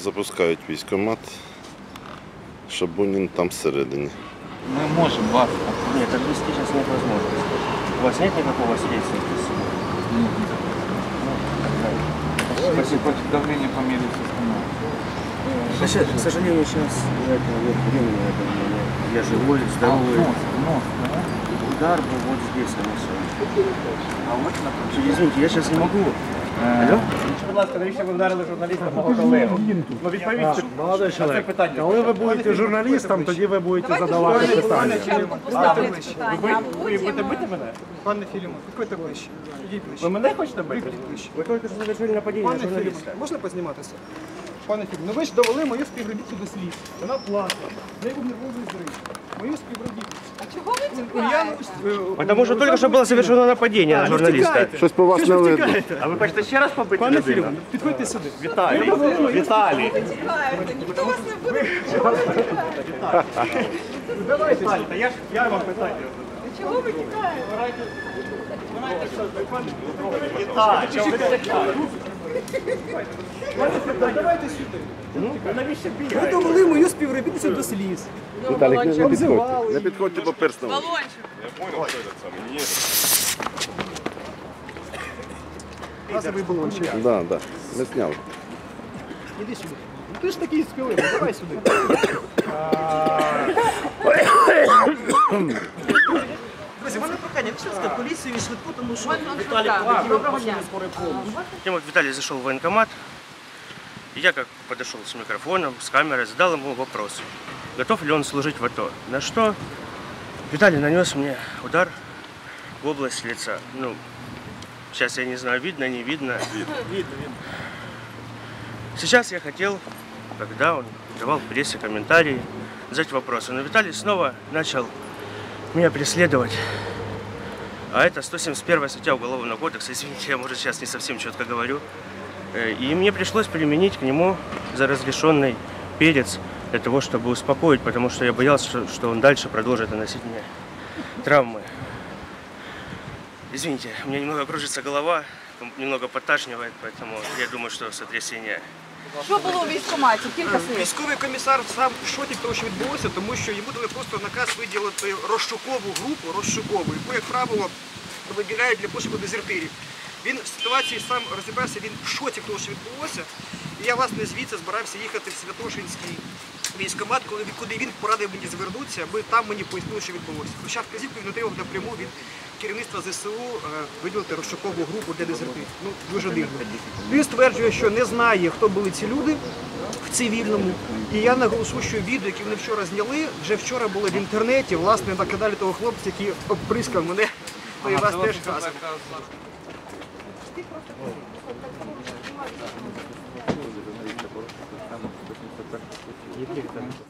запускають військомат. Шабунін там всередині. Мы можем вас Нет, отвезти сейчас нет возможности. У вас нет никакого средства спасибо? Спасибо. против давления по мере состояния. К сожалению, сейчас это нет времени на это у меня. Я живой, А, здоровый. нос, нос, да? Удар был вот здесь, а не все. А вот на Извините, я сейчас не могу. Алло? Будь ласка, навіщо ви вдарили журналіста мого колегу? Ну відповідь Молодой на це чоловік, питання. коли ви будете журналістом, тоді ви будете задавати питання. Ви, будете бити мене? Пане Філімов, підходьте ближче. Ідіть ближче. Ви мене хочете бити? Ви только что завершили нападение на Пане Філімов, журналиста. можна позніматися? Пане Філімов, ну ви ж довели мою співробітцю до слід. Вона плакала. В неї був нервовий зрив. Мою співробітницю. А чого ви тікаєте? Потому что только что было совершено нападение на журналиста. Щось по вас не видно. А ви хочете ще раз побити Пане людину? Підходьте сюди. Віталій, Віталій. Ніхто вас не буде. Віталій, та я ж я вам питаю. Чого ви тікаєте? Віталій, чого ви тікаєте? Давайте сюди. Ви навіщо Ви довели мою співробітницю до сліз. Віталік, не, не підходьте. Не підходьте, бо перс на вас. Балончик. Газовий балончик. Да, да. Ми зняли. Іди сюди. Ну ти ж такий спіливий, давай сюди. Друзі, в мене прохання, пішли сказати поліцію і швидку, тому що Віталій Виталий зашел в военкомат, и я как подошел с микрофоном, с камерой, задал ему вопрос, готов ли он служить в АТО. На что Виталий нанес мне удар в область лица. Ну, сейчас я не знаю, видно, не видно. Сейчас я хотел, когда он давал в прессе комментарии, задать вопросы. Но Виталий снова начал меня преследовать. А это 171 статья Уголовного кодекса. Извините, я, может, сейчас не совсем четко говорю. Э, И мне пришлось применить к нему за разрешенный перец для того, чтобы успокоить, потому что я боялся, что, что он дальше продолжит наносить мне травмы. Извините, у меня немного кружится голова, немного подташнивает, поэтому я думаю, что сотрясение. Що було у військкоматі? Кілька слів. Військовий комісар сам в шокі того, що відбулося, тому що йому дали просто наказ виділити розшукову групу, розшукову, яку, як правило, вибирають для пошуку дезертирів. Він в ситуації сам розібрався, він в шоці того, що відбулося. І я власне звідси збирався їхати в Святошинський військкомат, коли куди він порадив мені звернутися, аби там мені пояснили, що відбулося. Хоча вказівку він отримав напряму від керівництва ЗСУ е, виділити розшукову групу для дезертирів. Ну дуже дивно. Він стверджує, що не знає, хто були ці люди в цивільному. І я наголошу, що відео, яке вони вчора зняли, вже вчора було в інтернеті, власне, на каналі того хлопця, який обприскав мене, то і вас теж газом.